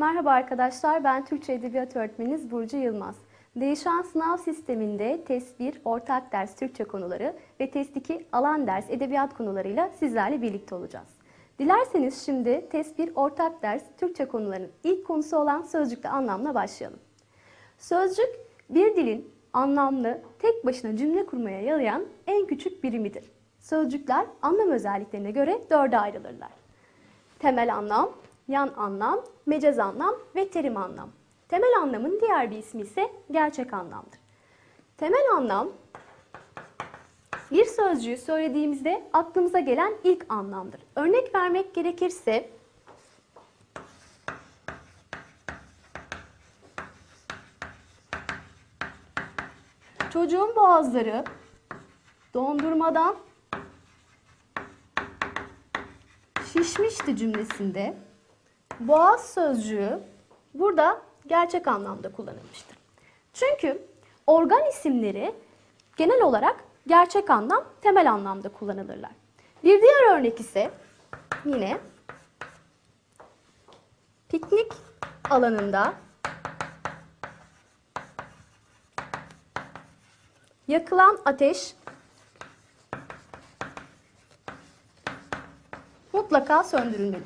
Merhaba arkadaşlar, ben Türkçe Edebiyat Öğretmeniniz Burcu Yılmaz. Değişen sınav sisteminde test 1 ortak ders Türkçe konuları ve test 2 alan ders edebiyat konularıyla sizlerle birlikte olacağız. Dilerseniz şimdi test 1 ortak ders Türkçe konularının ilk konusu olan sözcükte anlamla başlayalım. Sözcük bir dilin anlamlı, tek başına cümle kurmaya yarayan en küçük birimidir. Sözcükler anlam özelliklerine göre dörde ayrılırlar. Temel anlam, yan anlam, mecaz anlam ve terim anlam. Temel anlamın diğer bir ismi ise gerçek anlamdır. Temel anlam bir sözcüğü söylediğimizde aklımıza gelen ilk anlamdır. Örnek vermek gerekirse çocuğun boğazları dondurmadan şişmişti cümlesinde boğaz sözcüğü burada gerçek anlamda kullanılmıştır. Çünkü organ isimleri genel olarak gerçek anlam, temel anlamda kullanılırlar. Bir diğer örnek ise yine piknik alanında yakılan ateş mutlaka söndürülmeli.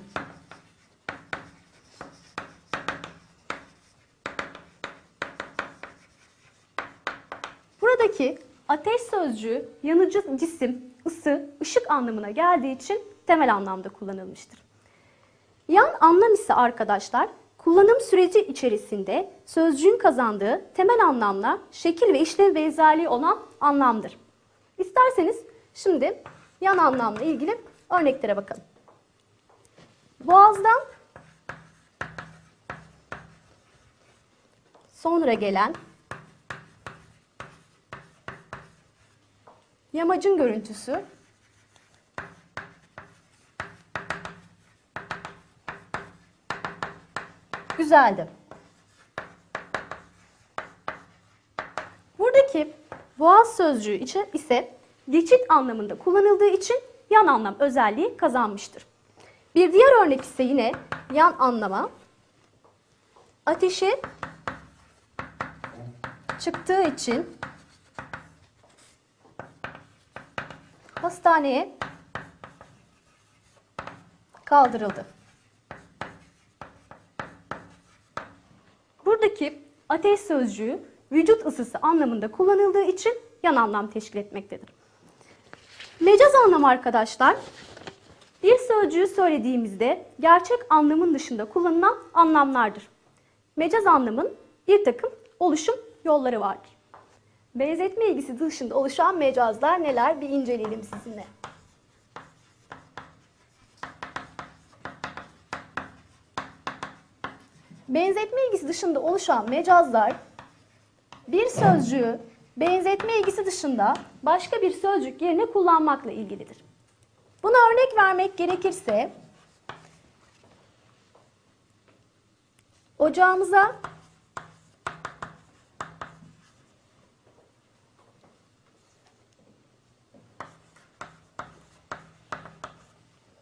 Buradaki ateş sözcüğü yanıcı cisim, ısı, ışık anlamına geldiği için temel anlamda kullanılmıştır. Yan anlam ise arkadaşlar kullanım süreci içerisinde sözcüğün kazandığı temel anlamla şekil ve işlev benzerliği olan anlamdır. İsterseniz şimdi yan anlamla ilgili örneklere bakalım. Boğazdan sonra gelen yamacın görüntüsü güzeldi. Buradaki boğaz sözcüğü içe ise geçit anlamında kullanıldığı için yan anlam özelliği kazanmıştır. Bir diğer örnek ise yine yan anlama ateşi çıktığı için hastaneye kaldırıldı. Buradaki ateş sözcüğü vücut ısısı anlamında kullanıldığı için yan anlam teşkil etmektedir. Mecaz anlamı arkadaşlar bir sözcüğü söylediğimizde gerçek anlamın dışında kullanılan anlamlardır. Mecaz anlamın bir takım oluşum yolları vardır. Benzetme ilgisi dışında oluşan mecazlar neler bir inceleyelim sizinle. Benzetme ilgisi dışında oluşan mecazlar bir sözcüğü benzetme ilgisi dışında başka bir sözcük yerine kullanmakla ilgilidir. Buna örnek vermek gerekirse ocağımıza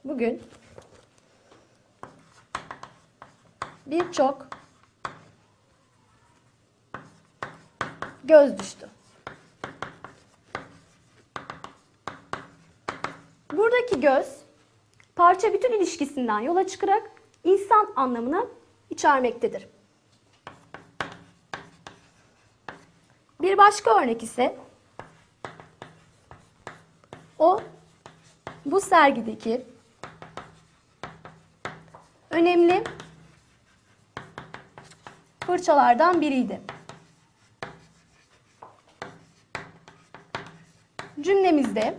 bugün birçok göz düştü. Buradaki göz parça bütün ilişkisinden yola çıkarak insan anlamını içermektedir. Bir başka örnek ise o bu sergideki önemli fırçalardan biriydi. Cümlemizde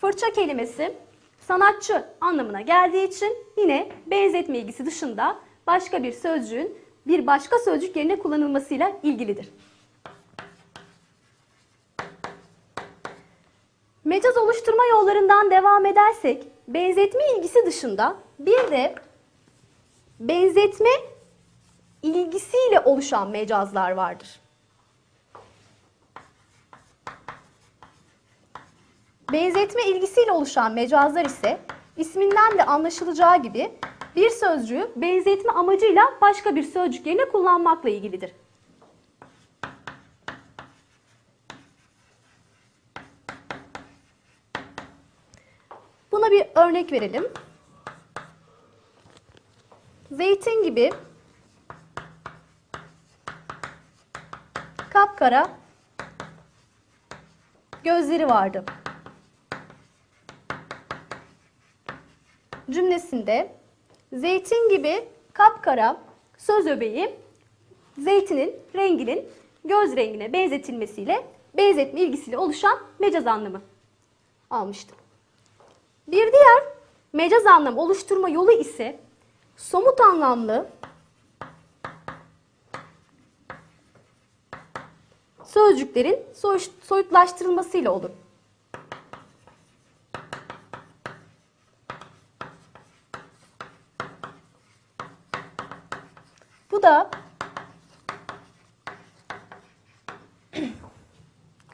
fırça kelimesi sanatçı anlamına geldiği için yine benzetme ilgisi dışında başka bir sözcüğün bir başka sözcük yerine kullanılmasıyla ilgilidir. Mecaz oluşturma yollarından devam edersek benzetme ilgisi dışında bir de benzetme ilgisiyle oluşan mecazlar vardır. Benzetme ilgisiyle oluşan mecazlar ise isminden de anlaşılacağı gibi bir sözcüğü benzetme amacıyla başka bir sözcük yerine kullanmakla ilgilidir. Buna bir örnek verelim. Zeytin gibi kapkara gözleri vardı. Cümlesinde zeytin gibi kapkara söz öbeği zeytinin renginin göz rengine benzetilmesiyle benzetme ilgisiyle oluşan mecaz anlamı almıştım. Bir diğer mecaz anlam oluşturma yolu ise somut anlamlı sözcüklerin soy- soyutlaştırılmasıyla olur. Bu da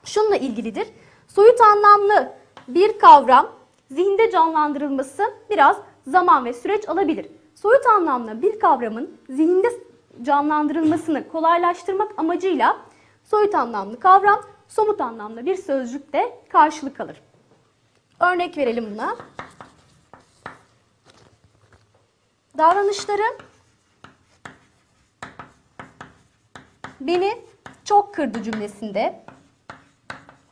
şununla ilgilidir. Soyut anlamlı bir kavram zihinde canlandırılması biraz zaman ve süreç alabilir. Soyut anlamlı bir kavramın zihinde canlandırılmasını kolaylaştırmak amacıyla soyut anlamlı kavram somut anlamda bir sözcükte karşılık alır. Örnek verelim buna. Davranışları beni çok kırdı cümlesinde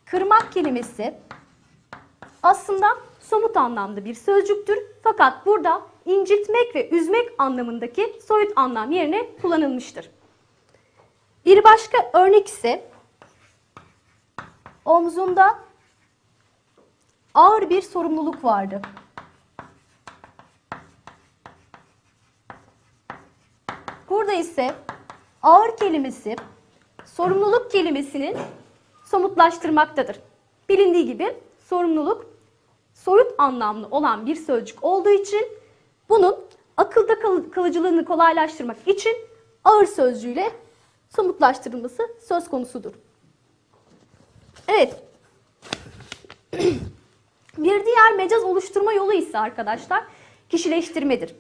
kırmak kelimesi aslında somut anlamda bir sözcüktür. Fakat burada incitmek ve üzmek anlamındaki soyut anlam yerine kullanılmıştır. Bir başka örnek ise omzunda ağır bir sorumluluk vardı. Burada ise ağır kelimesi sorumluluk kelimesinin somutlaştırmaktadır. Bilindiği gibi sorumluluk soyut anlamlı olan bir sözcük olduğu için bunun akılda kal- kalıcılığını kolaylaştırmak için ağır sözcüğüyle somutlaştırılması söz konusudur. Evet. Bir diğer mecaz oluşturma yolu ise arkadaşlar kişileştirmedir.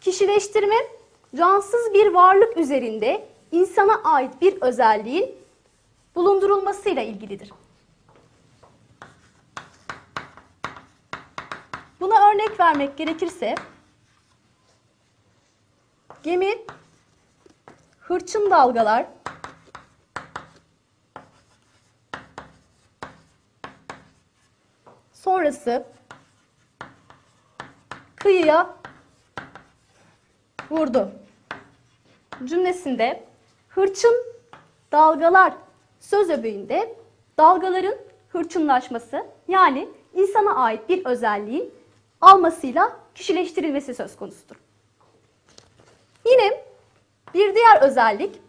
Kişileştirme cansız bir varlık üzerinde insana ait bir özelliğin bulundurulmasıyla ilgilidir. Örnek vermek gerekirse gemi hırçın dalgalar sonrası kıyıya vurdu. Cümlesinde hırçın dalgalar söz öbeğinde dalgaların hırçınlaşması yani insana ait bir özelliğin almasıyla kişileştirilmesi söz konusudur. Yine bir diğer özellik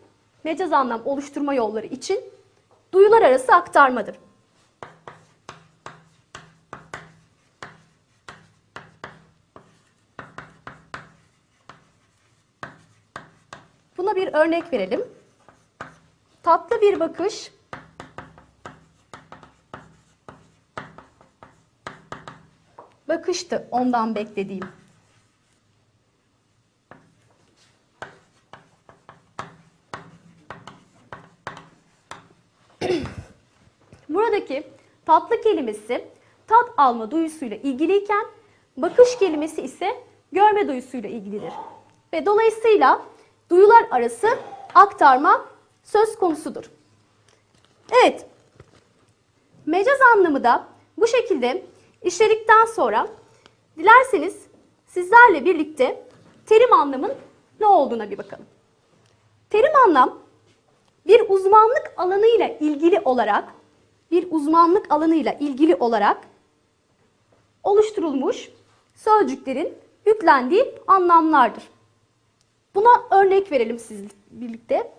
mecaz anlam oluşturma yolları için duyular arası aktarmadır. Buna bir örnek verelim. Tatlı bir bakış bakıştı ondan beklediğim. Buradaki tatlı kelimesi tat alma duyusuyla ilgiliyken bakış kelimesi ise görme duyusuyla ilgilidir. Ve dolayısıyla duyular arası aktarma söz konusudur. Evet. Mecaz anlamı da bu şekilde işledikten sonra dilerseniz sizlerle birlikte terim anlamın ne olduğuna bir bakalım. Terim anlam bir uzmanlık alanıyla ilgili olarak bir uzmanlık alanıyla ilgili olarak oluşturulmuş sözcüklerin yüklendiği anlamlardır. Buna örnek verelim siz birlikte.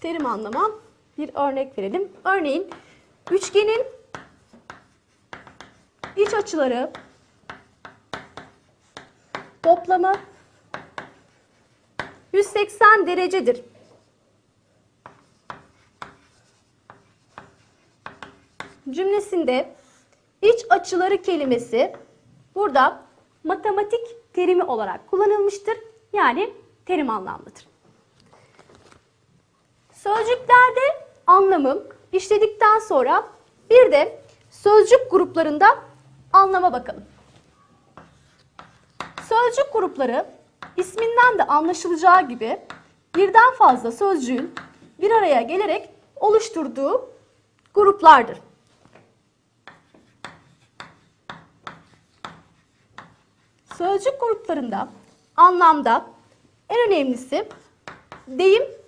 Terim anlama bir örnek verelim. Örneğin üçgenin iç açıları toplamı 180 derecedir. cümlesinde iç açıları kelimesi burada matematik terimi olarak kullanılmıştır. Yani terim anlamlıdır. Sözcüklerde anlamı işledikten sonra bir de sözcük gruplarında anlama bakalım. Sözcük grupları isminden de anlaşılacağı gibi birden fazla sözcüğün bir araya gelerek oluşturduğu gruplardır. Sözcük gruplarında anlamda en önemlisi deyim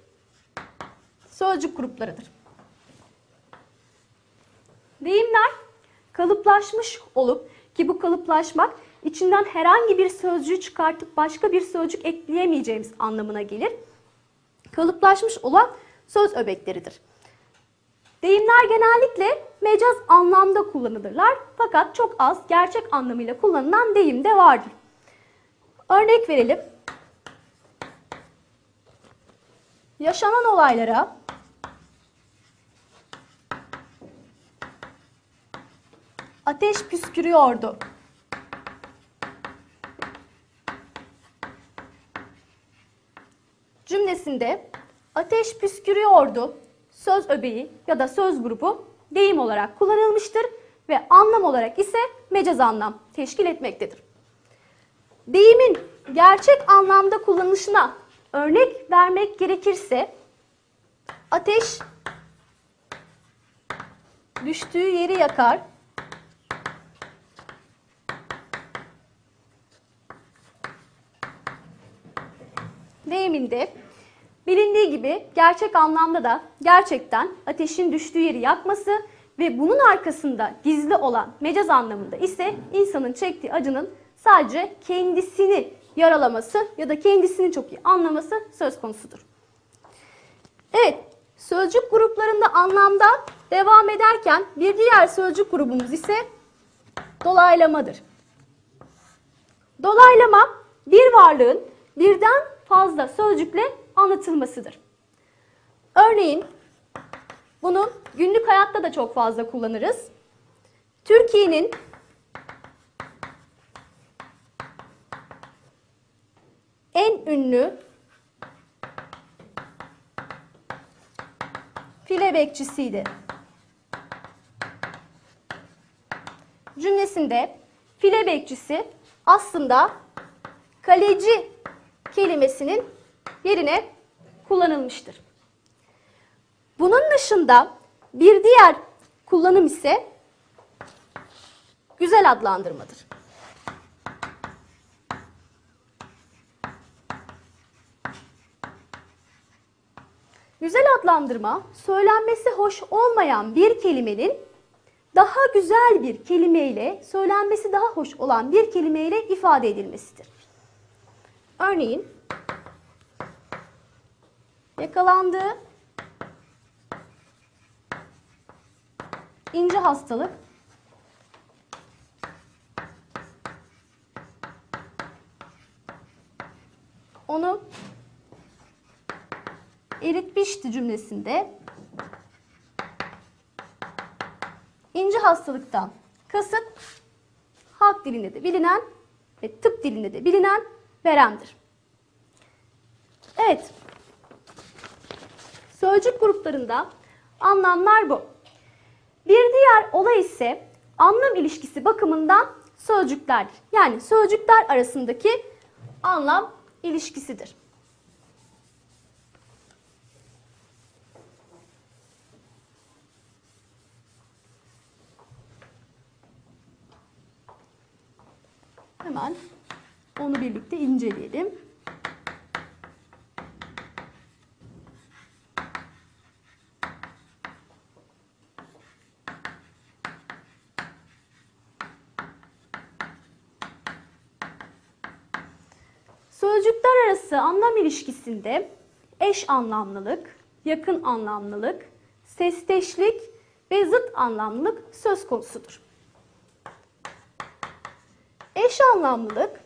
sözcük gruplarıdır. Deyimler kalıplaşmış olup ki bu kalıplaşmak içinden herhangi bir sözcüğü çıkartıp başka bir sözcük ekleyemeyeceğimiz anlamına gelir. Kalıplaşmış olan söz öbekleridir. Deyimler genellikle mecaz anlamda kullanılırlar fakat çok az gerçek anlamıyla kullanılan deyim de vardır. Örnek verelim. Yaşanan olaylara ateş püskürüyordu. Cümlesinde ateş püskürüyordu söz öbeği ya da söz grubu deyim olarak kullanılmıştır ve anlam olarak ise mecaz anlam teşkil etmektedir. Deyimin gerçek anlamda kullanışına örnek vermek gerekirse ateş düştüğü yeri yakar. Deyiminde bilindiği gibi gerçek anlamda da gerçekten ateşin düştüğü yeri yakması ve bunun arkasında gizli olan mecaz anlamında ise insanın çektiği acının sadece kendisini yaralaması ya da kendisini çok iyi anlaması söz konusudur. Evet, sözcük gruplarında anlamda devam ederken bir diğer sözcük grubumuz ise dolaylamadır. Dolaylama bir varlığın birden fazla sözcükle anlatılmasıdır. Örneğin bunu günlük hayatta da çok fazla kullanırız. Türkiye'nin en ünlü file bekçisiydi. Cümlesinde file bekçisi aslında kaleci kelimesinin yerine kullanılmıştır. Bunun dışında bir diğer kullanım ise güzel adlandırmadır. Güzel adlandırma, söylenmesi hoş olmayan bir kelimenin daha güzel bir kelimeyle, söylenmesi daha hoş olan bir kelimeyle ifade edilmesidir. Örneğin, yakalandığı ince hastalık onu eritmişti cümlesinde ince hastalıktan kasıt halk dilinde de bilinen ve tıp dilinde de bilinen veremdir. Evet. Sözcük gruplarında anlamlar bu. Bir diğer olay ise anlam ilişkisi bakımından sözcüklerdir. Yani sözcükler arasındaki anlam ilişkisidir. Hemen onu birlikte inceleyelim. Sözcükler arası anlam ilişkisinde eş anlamlılık, yakın anlamlılık, sesteşlik ve zıt anlamlılık söz konusudur. Eş anlamlılık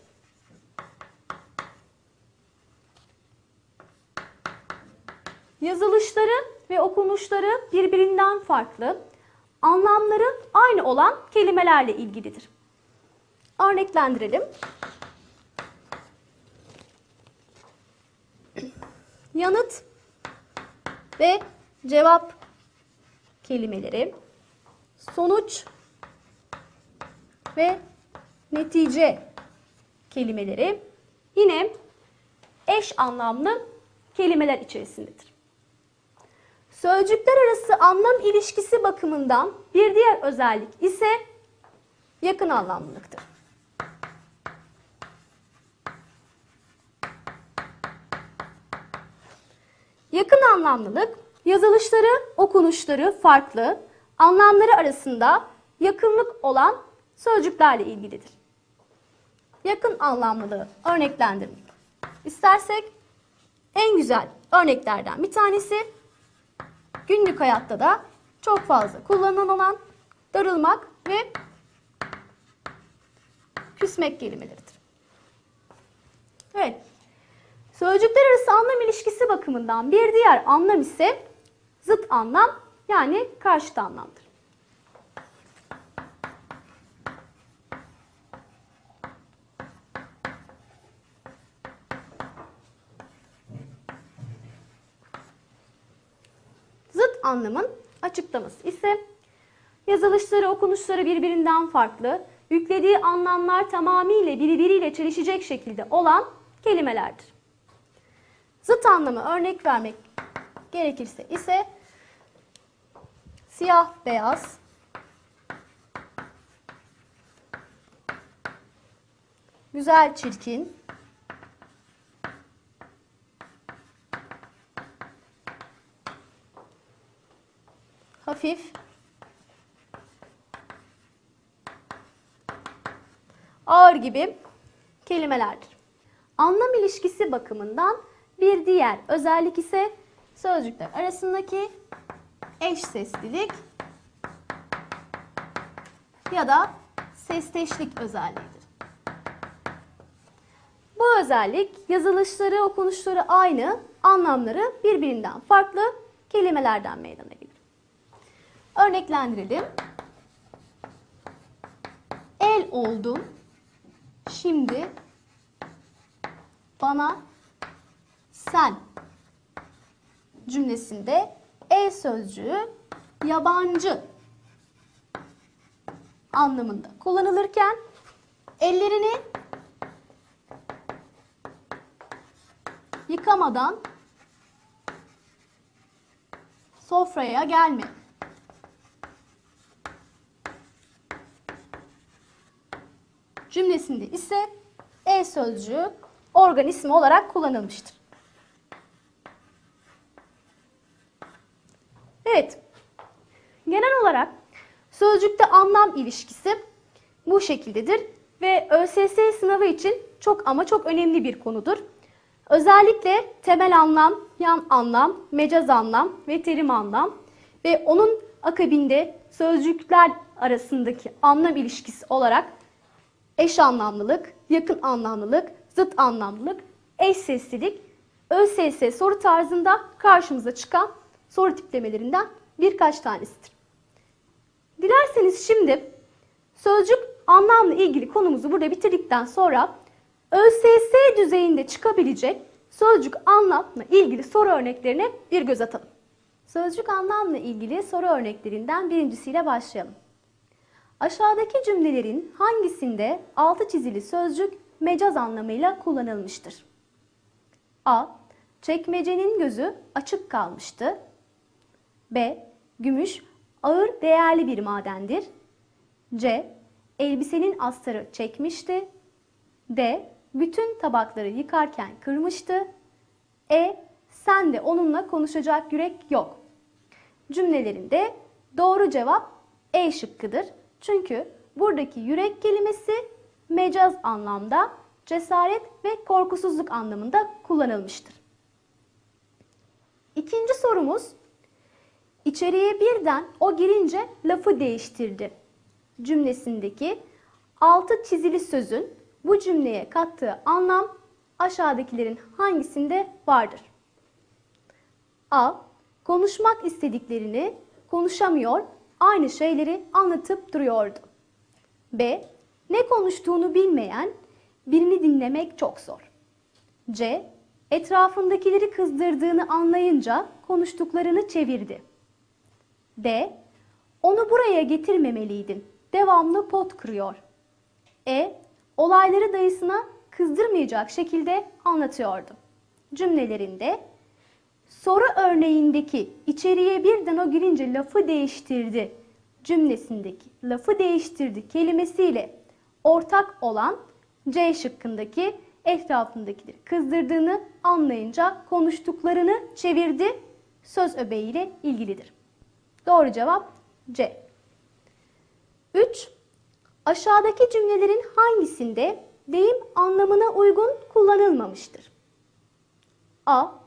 yazılışları ve okunuşları birbirinden farklı anlamları aynı olan kelimelerle ilgilidir. Örneklendirelim. Yanıt ve cevap kelimeleri, sonuç ve netice kelimeleri yine eş anlamlı kelimeler içerisindedir. Sözcükler arası anlam ilişkisi bakımından bir diğer özellik ise yakın anlamlılıktır. Yakın anlamlılık, yazılışları, okunuşları farklı, anlamları arasında yakınlık olan sözcüklerle ilgilidir. Yakın anlamlılığı örneklendirmek istersek en güzel örneklerden bir tanesi günlük hayatta da çok fazla kullanılan olan darılmak ve küsmek kelimeleridir. Evet. Sözcükler arası anlam ilişkisi bakımından bir diğer anlam ise zıt anlam yani karşıt anlamdır. Zıt anlamın açıklaması ise yazılışları, okunuşları birbirinden farklı, yüklediği anlamlar tamamıyla birbiriyle çelişecek şekilde olan kelimelerdir. Zıt anlamı örnek vermek gerekirse ise siyah beyaz, güzel çirkin, hafif, ağır gibi kelimelerdir. Anlam ilişkisi bakımından bir diğer özellik ise sözcükler arasındaki eş seslilik ya da sesteşlik özelliğidir. Bu özellik yazılışları, okunuşları aynı, anlamları birbirinden farklı kelimelerden meydana gelir. Örneklendirelim. El oldum. Şimdi bana sen cümlesinde el sözcüğü yabancı anlamında kullanılırken ellerini yıkamadan sofraya gelme. Cümlesinde ise e sözcüğü organ ismi olarak kullanılmıştır. Evet. Genel olarak sözcükte anlam ilişkisi bu şekildedir ve ÖSS sınavı için çok ama çok önemli bir konudur. Özellikle temel anlam, yan anlam, mecaz anlam ve terim anlam ve onun akabinde sözcükler arasındaki anlam ilişkisi olarak eş anlamlılık, yakın anlamlılık, zıt anlamlılık, eş seslilik, ÖSS soru tarzında karşımıza çıkan soru tiplemelerinden birkaç tanesidir. Dilerseniz şimdi sözcük anlamla ilgili konumuzu burada bitirdikten sonra ÖSS düzeyinde çıkabilecek sözcük anlamla ilgili soru örneklerine bir göz atalım. Sözcük anlamla ilgili soru örneklerinden birincisiyle başlayalım. Aşağıdaki cümlelerin hangisinde altı çizili sözcük mecaz anlamıyla kullanılmıştır? A. Çekmecenin gözü açık kalmıştı. B. Gümüş ağır değerli bir madendir. C. Elbisenin astarı çekmişti. D. Bütün tabakları yıkarken kırmıştı. E. Sen de onunla konuşacak yürek yok. Cümlelerinde doğru cevap E şıkkıdır. Çünkü buradaki yürek kelimesi mecaz anlamda cesaret ve korkusuzluk anlamında kullanılmıştır. İkinci sorumuz İçeriye birden o girince lafı değiştirdi cümlesindeki altı çizili sözün bu cümleye kattığı anlam aşağıdakilerin hangisinde vardır? A. Konuşmak istediklerini konuşamıyor, aynı şeyleri anlatıp duruyordu. B. Ne konuştuğunu bilmeyen birini dinlemek çok zor. C. Etrafındakileri kızdırdığını anlayınca konuştuklarını çevirdi. D. Onu buraya getirmemeliydin. Devamlı pot kırıyor. E. Olayları dayısına kızdırmayacak şekilde anlatıyordu. Cümlelerinde soru örneğindeki içeriye birden o girince lafı değiştirdi cümlesindeki lafı değiştirdi kelimesiyle ortak olan C şıkkındaki etrafındakileri kızdırdığını anlayınca konuştuklarını çevirdi söz öbeğiyle ilgilidir. Doğru cevap C. 3. Aşağıdaki cümlelerin hangisinde deyim anlamına uygun kullanılmamıştır? A.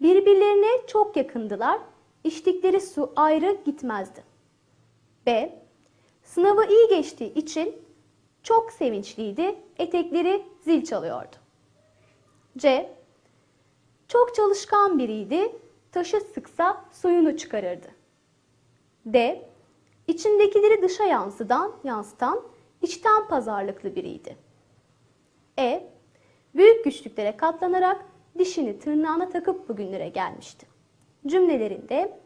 Birbirlerine çok yakındılar. İçtikleri su ayrı gitmezdi. B. Sınavı iyi geçtiği için çok sevinçliydi. Etekleri zil çalıyordu. C. Çok çalışkan biriydi. Taşı sıksa suyunu çıkarırdı. D. İçindekileri dışa yansıdan, yansıtan, içten pazarlıklı biriydi. E. Büyük güçlüklere katlanarak dişini tırnağına takıp bugünlere gelmişti. Cümlelerinde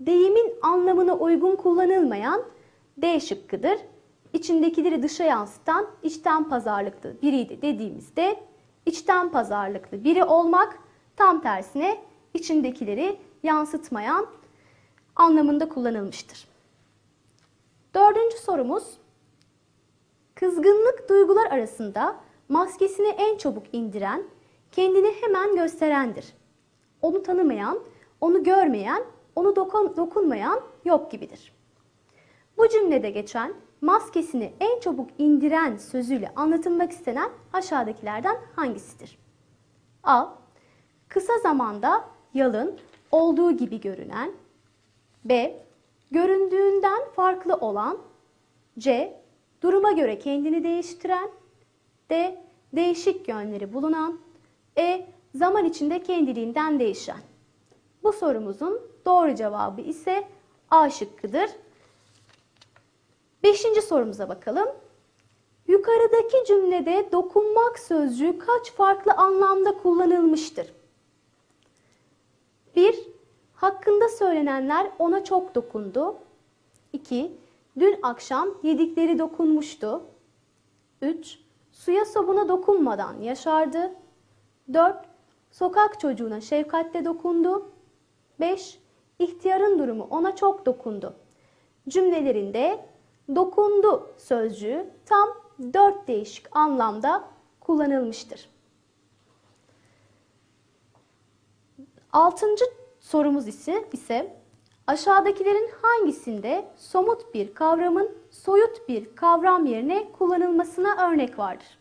deyimin anlamına uygun kullanılmayan D şıkkıdır. İçindekileri dışa yansıtan içten pazarlıklı biriydi dediğimizde içten pazarlıklı biri olmak tam tersine içindekileri yansıtmayan anlamında kullanılmıştır. Dördüncü sorumuz Kızgınlık duygular arasında maskesini en çabuk indiren, kendini hemen gösterendir. Onu tanımayan, onu görmeyen, onu dokun, dokunmayan yok gibidir. Bu cümlede geçen maskesini en çabuk indiren sözüyle anlatılmak istenen aşağıdakilerden hangisidir? A. Kısa zamanda yalın, olduğu gibi görünen. B. Göründüğünden farklı olan. C. Duruma göre kendini değiştiren. D. Değişik yönleri bulunan. E. Zaman içinde kendiliğinden değişen. Bu sorumuzun doğru cevabı ise A şıkkıdır. Beşinci sorumuza bakalım. Yukarıdaki cümlede dokunmak sözcüğü kaç farklı anlamda kullanılmıştır? 1. Hakkında söylenenler ona çok dokundu. 2. Dün akşam yedikleri dokunmuştu. 3. Suya sabuna dokunmadan yaşardı. 4. Sokak çocuğuna şefkatle dokundu. 5. İhtiyarın durumu ona çok dokundu. Cümlelerinde dokundu sözcüğü tam 4 değişik anlamda kullanılmıştır. Altıncı sorumuz ise, ise aşağıdakilerin hangisinde somut bir kavramın soyut bir kavram yerine kullanılmasına örnek vardır?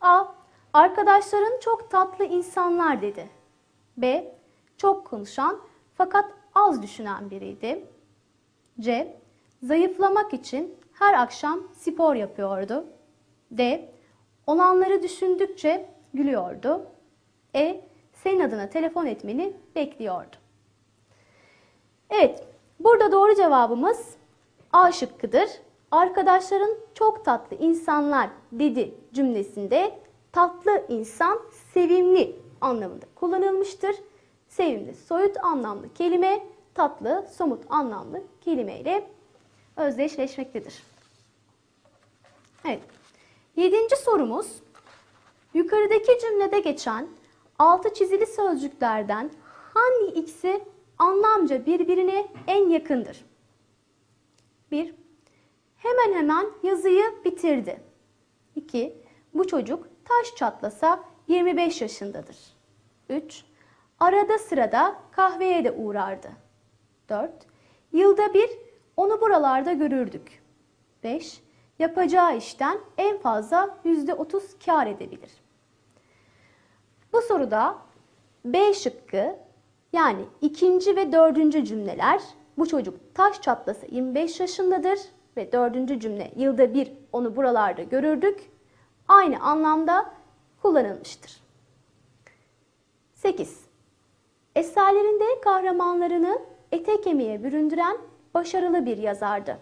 A. Arkadaşların çok tatlı insanlar dedi. B. Çok konuşan fakat az düşünen biriydi. C. Zayıflamak için her akşam spor yapıyordu. D. Olanları düşündükçe gülüyordu. E. Senin adına telefon etmeni bekliyordu. Evet, burada doğru cevabımız A şıkkıdır. Arkadaşların çok tatlı insanlar dedi cümlesinde tatlı insan sevimli anlamında kullanılmıştır. Sevimli soyut anlamlı kelime, tatlı somut anlamlı kelimeyle özdeşleşmektedir. Evet. Yedinci sorumuz. Yukarıdaki cümlede geçen altı çizili sözcüklerden hangi ikisi anlamca birbirine en yakındır? 1. Hemen hemen yazıyı bitirdi. 2. Bu çocuk taş çatlasa 25 yaşındadır. 3. Arada sırada kahveye de uğrardı. 4. Yılda bir onu buralarda görürdük. 5. Yapacağı işten en fazla %30 kar edebilir. Bu soruda B şıkkı yani ikinci ve dördüncü cümleler bu çocuk taş çatlasa 25 yaşındadır ve dördüncü cümle yılda bir onu buralarda görürdük. Aynı anlamda kullanılmıştır. 8. Eserlerinde kahramanlarını ete kemiğe büründüren başarılı bir yazardı.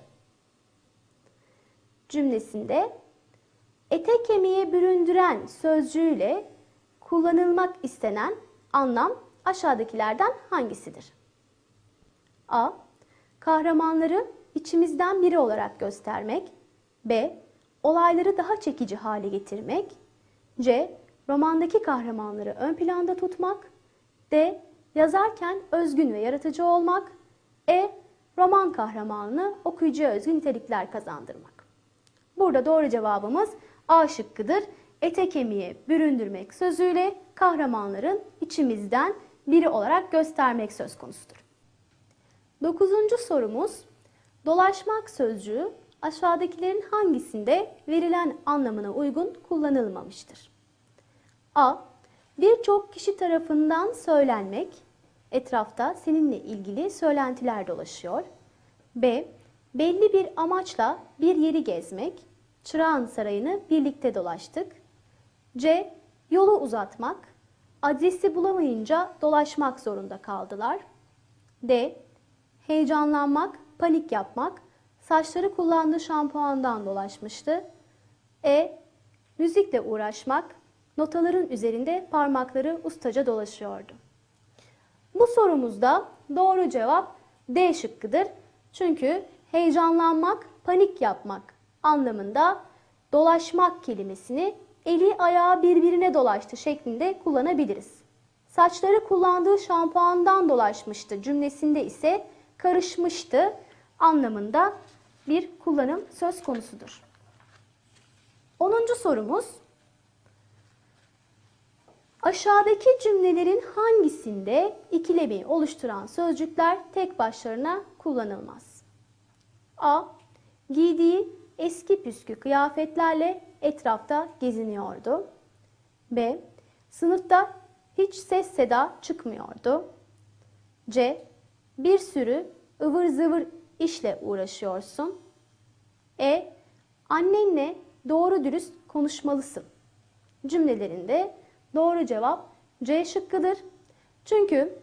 Cümlesinde ete kemiğe büründüren sözcüğüyle kullanılmak istenen anlam aşağıdakilerden hangisidir? A. Kahramanları içimizden biri olarak göstermek. B. Olayları daha çekici hale getirmek. C. Romandaki kahramanları ön planda tutmak. D. Yazarken özgün ve yaratıcı olmak. E. Roman kahramanını okuyucuya özgün nitelikler kazandırmak. Burada doğru cevabımız A şıkkıdır. Ete kemiğe büründürmek sözüyle kahramanların içimizden biri olarak göstermek söz konusudur. Dokuzuncu sorumuz, dolaşmak sözcüğü aşağıdakilerin hangisinde verilen anlamına uygun kullanılmamıştır? A. Birçok kişi tarafından söylenmek, etrafta seninle ilgili söylentiler dolaşıyor. B. Belli bir amaçla bir yeri gezmek, Çırağan Sarayı'nı birlikte dolaştık. C. Yolu uzatmak, adresi bulamayınca dolaşmak zorunda kaldılar. D. Heyecanlanmak, panik yapmak, saçları kullandığı şampuandan dolaşmıştı. E. Müzikle uğraşmak, notaların üzerinde parmakları ustaca dolaşıyordu. Bu sorumuzda doğru cevap D şıkkıdır. Çünkü heyecanlanmak, panik yapmak anlamında dolaşmak kelimesini eli ayağı birbirine dolaştı şeklinde kullanabiliriz. Saçları kullandığı şampuandan dolaşmıştı cümlesinde ise karışmıştı anlamında bir kullanım söz konusudur. 10. sorumuz Aşağıdaki cümlelerin hangisinde ikilemi oluşturan sözcükler tek başlarına kullanılmaz? A. Giydiği eski püskü kıyafetlerle etrafta geziniyordu. B. Sınıfta hiç ses seda çıkmıyordu. C. Bir sürü ıvır zıvır işle uğraşıyorsun. E. Annenle doğru dürüst konuşmalısın. Cümlelerinde doğru cevap C şıkkıdır. Çünkü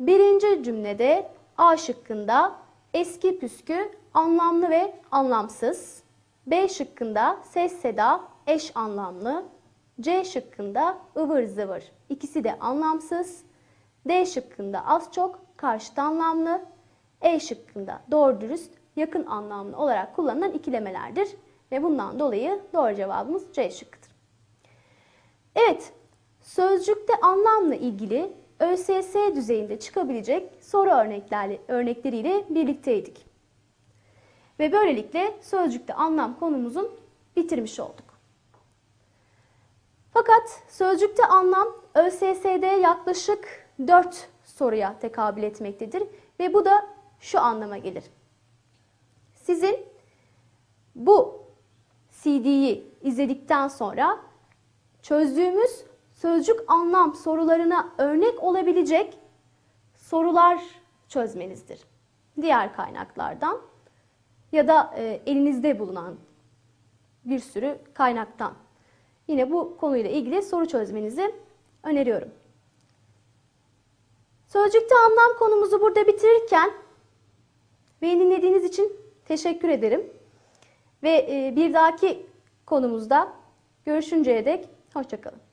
birinci cümlede A şıkkında eski püskü anlamlı ve anlamsız. B şıkkında ses seda eş anlamlı. C şıkkında ıvır zıvır ikisi de anlamsız. D şıkkında az çok karşıt anlamlı. E şıkkında doğru dürüst yakın anlamlı olarak kullanılan ikilemelerdir. Ve bundan dolayı doğru cevabımız C şıkkıdır. Evet, sözcükte anlamla ilgili ÖSS düzeyinde çıkabilecek soru örnekleri, örnekleriyle birlikteydik. Ve böylelikle sözcükte anlam konumuzun bitirmiş olduk. Fakat sözcükte anlam ÖSS'de yaklaşık 4 soruya tekabül etmektedir ve bu da şu anlama gelir. Sizin bu CD'yi izledikten sonra çözdüğümüz sözcük anlam sorularına örnek olabilecek sorular çözmenizdir. Diğer kaynaklardan ya da e, elinizde bulunan bir sürü kaynaktan. Yine bu konuyla ilgili soru çözmenizi öneriyorum. Sözcükte anlam konumuzu burada bitirirken beni dinlediğiniz için teşekkür ederim. Ve e, bir dahaki konumuzda görüşünceye dek hoşçakalın.